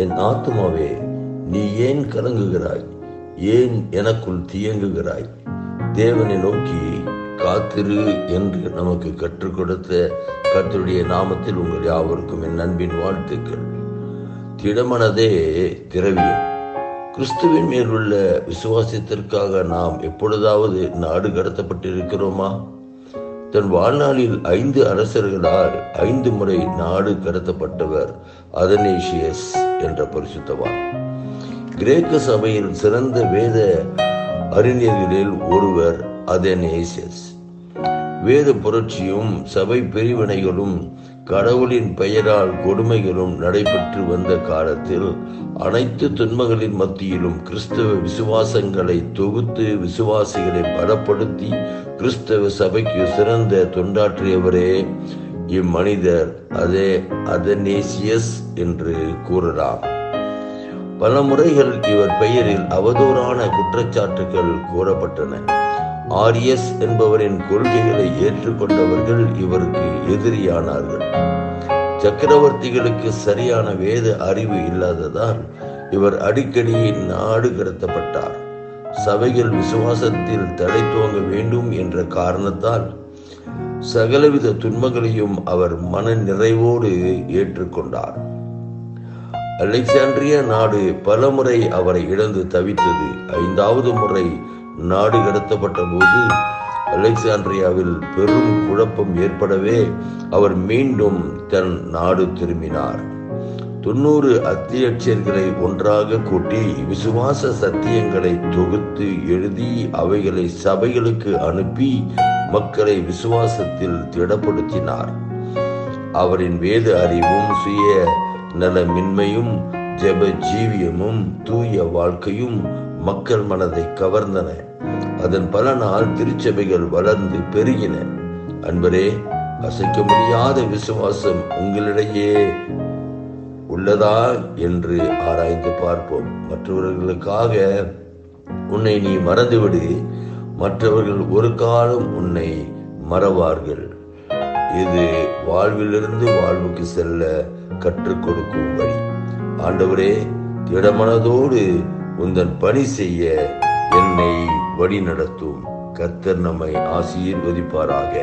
என் ஆத்துமாவே நீ ஏன் கலங்குகிறாய்? ஏன் எனக்குள் தியங்குகிறாய்? தேவனை நோக்கி காத்திரு என்று நமக்கு கற்றுக் கொடுத்த கத்தருடைய நாமத்தில் உங்கள் யாவருக்கும் என் அன்பின் வாழ்த்துக்கள். திடமனதே திரவியம். கிறிஸ்துவின் மேல் உள்ள விசுவாசத்திற்காக நாம் எப்பொழுதாவது நாடு கடத்தப்பட்டிருக்கிறோமா? தன் வாழ்நாளில் ஐந்து அரசர்களால் ஐந்து முறை நாடு கடத்தப்பட்டவர் அதனேஷியஸ் என்ற பரிசுத்தவான் கிரேக்க சபையில் சிறந்த வேத அறிஞர்களில் ஒருவர் அதனேசியஸ். வேத புரட்சியும் சபை பிரிவினைகளும் கடவுளின் பெயரால் கொடுமைகளும் நடைபெற்று வந்த காலத்தில் அனைத்து துன்பங்களின் மத்தியிலும் கிறிஸ்தவ விசுவாசங்களை தொகுத்து விசுவாசிகளை பலப்படுத்தி கிறிஸ்தவ சபைக்கு சிறந்த தொண்டாற்றியவரே இம்மனிதர் அதே அதனேசியஸ் என்று கூறலாம். பல முறைகள் இவர் பெயரில் அவதூறான குற்றச்சாட்டுகள் கூறப்பட்டன. ஆரியஸ் என்பவரின் கொள்கைகளை ஏற்றுக்கொண்டவர்கள் இவருக்கு எதிரியானார்கள். சக்கரவர்த்திகளுக்கு சரியான வேத அறிவு இல்லாததால் இவர் அடிக்கடி நாடு கடத்தப்பட்டார். சபைகள் விசுவாசத்தில் தடை துவங்க வேண்டும் என்ற காரணத்தால் சகலவித துன்பங்களையும் அவர் மன நிறைவோடு ஏற்றுக்கொண்டார். அலெக்சாண்ட்ரிய நாடு பலமுறை அவரை இழந்து தவித்தது. ஐந்தாவது முறை நாடு கடத்தப்பட்ட போது அலெக்சாண்ட்ரியாவில் பெரும் குழப்பம் ஏற்படவே அவர் மீண்டும் தன் நாடு திரும்பினார். தொண்ணூறு அத்தியட்சர்களை ஒன்றாக கூட்டி விசுவாச சத்தியங்களை தொகுத்து எழுதி அவைகளை சபைகளுக்கு அனுப்பி மக்களை விசுவாசத்தில் திடப்படுத்தினார். அவரின் வேத அறிவும் சுய நலமின்மையும் ஜெப ஜீவியமும் தூய வாழ்க்கையும் மக்கள் மனதை கவர்ந்தன. அதன் பலனால் திருச்சபைகள் வளர்ந்து பெருகின. அன்பரே அசைக்க முடியாத விசுவாசம் உங்களிடையே உள்ளதா என்று ஆராய்ந்து பார்ப்போம். மற்றவர்களுக்காக உன்னை நீ மறந்துவிடு. மற்றவர்கள் ஒரு காலம் உன்னை மறவார்கள். இது வாழ்விலிருந்து வாழ்வுக்கு செல்ல கற்றுக் கொடுக்கும் வழி. ஆண்டவரே திடமனதோடு உந்தன் பணி செய்ய என்னை வழி நடத்தும் கத்தர் நம்மை ஆசீர்வதிப்பாராக.